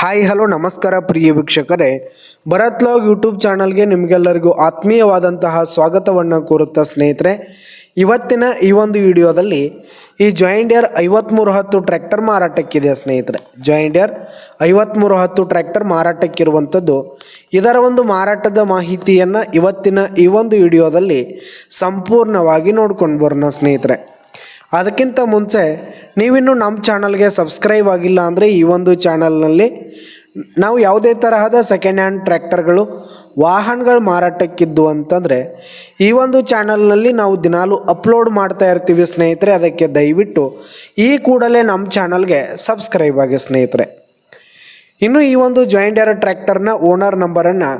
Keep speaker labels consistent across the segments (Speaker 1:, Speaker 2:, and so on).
Speaker 1: Hi, hello, ನಮಸ್ಕಾರ ಪ್ರಿಯ ವೀಕ್ಷಕರೇ. Bharat log YouTube ಚಾನಲ್ಗೆ ನಿಮಗೆಲ್ಲರಿಗೂ ಆತ್ಮೀಯವಾದಂತಹ ಸ್ವಾಗತವನ್ನು ಕೋರುತ್ತಾ ಸ್ನೇಹಿತರೆ. ಇವತ್ತಿನ ಈ ಒಂದು ವಿಡಿಯೋದಲ್ಲಿ ಈ ಜಾಯಿಂಡಿಯರ್ ಐವತ್ತ್ಮೂರು ಹತ್ತು ಟ್ರ್ಯಾಕ್ಟರ್ ಮಾರಾಟಕ್ಕಿದೆ ಸ್ನೇಹಿತರೆ. ಜಾಯಿಂಡಿಯರ್ ಐವತ್ತ್ಮೂರು ಹತ್ತು ಟ್ರ್ಯಾಕ್ಟರ್ ಮಾರಾಟಕ್ಕಿರುವಂಥದ್ದು. ಇದರ ಒಂದು ಮಾರಾಟದ ಮಾಹಿತಿಯನ್ನು ಇವತ್ತಿನ ಈ ಒಂದು ವಿಡಿಯೋದಲ್ಲಿ ಸಂಪೂರ್ಣವಾಗಿ ನೋಡ್ಕೊಂಡು ಬರೋಣ ಸ್ನೇಹಿತರೆ. ಅದಕ್ಕಿಂತ ಮುಂಚೆ ನೀವಿನ್ನು ನಮ್ಮ ಚಾನಲ್ಗೆ ಸಬ್ಸ್ಕ್ರೈಬ್ ಆಗಿಲ್ಲ ಅಂದರೆ ಈ ಒಂದು ಚಾನಲ್ನಲ್ಲಿ ನಾವು ಯಾವುದೇ ತರಹದ ಸೆಕೆಂಡ್ ಹ್ಯಾಂಡ್ ಟ್ರ್ಯಾಕ್ಟರ್ಗಳು ವಾಹನಗಳು ಮಾರಾಟಕ್ಕಿದ್ದು ಅಂತಂದರೆ, ಈ ಒಂದು ಚಾನಲ್ನಲ್ಲಿ ನಾವು ದಿನಾಲು ಅಪ್ಲೋಡ್ ಮಾಡ್ತಾ ಇರ್ತೀವಿ ಸ್ನೇಹಿತರೆ, ಅದಕ್ಕೆ ದಯವಿಟ್ಟು ಈ ಕೂಡಲೇ ನಮ್ಮ ಚಾನಲ್ಗೆ ಸಬ್ಸ್ಕ್ರೈಬ್ ಆಗಿ ಸ್ನೇಹಿತರೆ. ಇನ್ನು ಈ ಒಂದು ಜಾಯಿಂಟ್ ಏರ್ ಟ್ರ್ಯಾಕ್ಟರ್ನ ಓನರ್ ನಂಬರನ್ನು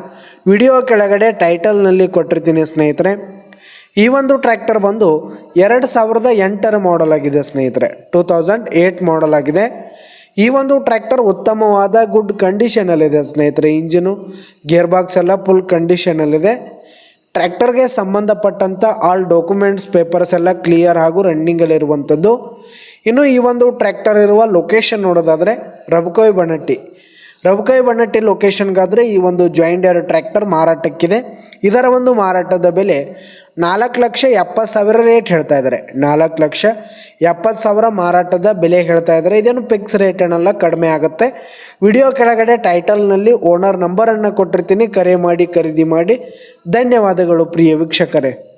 Speaker 1: ವಿಡಿಯೋ ಕೆಳಗಡೆ ಟೈಟಲ್ನಲ್ಲಿ ಕೊಟ್ಟಿರ್ತೀನಿ ಸ್ನೇಹಿತರೆ. ಈ ಒಂದು ಟ್ರ್ಯಾಕ್ಟರ್ ಬಂದು ಎರಡು ಸಾವಿರದ ಎಂಟರ ಮಾಡಲ್ ಆಗಿದೆ ಸ್ನೇಹಿತರೆ. ಟೂ ತೌಸಂಡ್ ಏಯ್ಟ್ ಮಾಡಲ್ ಆಗಿದೆ. ಈ ಒಂದು ಟ್ರ್ಯಾಕ್ಟರ್ ಉತ್ತಮವಾದ ಗುಡ್ ಕಂಡೀಷನಲ್ಲಿದೆ ಸ್ನೇಹಿತರೆ ಇಂಜಿನು ಗೇರ್ ಬಾಕ್ಸ್ ಎಲ್ಲ ಫುಲ್ ಕಂಡೀಷನಲ್ಲಿದೆ ಟ್ರ್ಯಾಕ್ಟರ್ಗೆ ಸಂಬಂಧಪಟ್ಟಂಥ ಆಲ್ ಡಾಕ್ಯುಮೆಂಟ್ಸ್ ಪೇಪರ್ಸ್ ಎಲ್ಲ ಕ್ಲಿಯರ್ ಹಾಗೂ ರನ್ನಿಂಗಲ್ಲಿರುವಂಥದ್ದು ಇನ್ನು ಈ ಒಂದು ಟ್ರ್ಯಾಕ್ಟರ್ ಇರುವ ಲೊಕೇಶನ್ ನೋಡೋದಾದರೆ ರಬಕೋಯ್ ಬಣಟ್ಟಿ ರಬಕಾಯಿ ಬಣಟ್ಟಿ ಲೊಕೇಶನ್ಗಾದರೆ ಈ ಒಂದು ಜಾಯಿಂಟ್ ಏರ್ ಟ್ರ್ಯಾಕ್ಟರ್ ಮಾರಾಟಕ್ಕಿದೆ. ಇದರ ಒಂದು ಮಾರಾಟದ ಬೆಲೆ ನಾಲ್ಕು ಲಕ್ಷ ಎಪ್ಪತ್ತು ಸಾವಿರ ರೇಟ್ ಹೇಳ್ತಾ ಇದ್ದಾರೆ. ನಾಲ್ಕು ಲಕ್ಷ ಎಪ್ಪತ್ತು ಸಾವಿರ ಮಾರಾಟದ ಬೆಲೆ ಹೇಳ್ತಾ ಇದ್ದಾರೆ. ಇದೇನು ಫಿಕ್ಸ್ ರೇಟ್ ಏನಲ್ಲ, ಕಡಿಮೆ ಆಗುತ್ತೆ. ವಿಡಿಯೋ ಕೆಳಗಡೆ ಟೈಟಲ್ನಲ್ಲಿ ಓನರ್ ನಂಬರನ್ನು ಕೊಟ್ಟಿರ್ತೀನಿ. ಕರೆ ಮಾಡಿ, ಖರೀದಿ ಮಾಡಿ. ಧನ್ಯವಾದಗಳು ಪ್ರಿಯ ವೀಕ್ಷಕರೇ.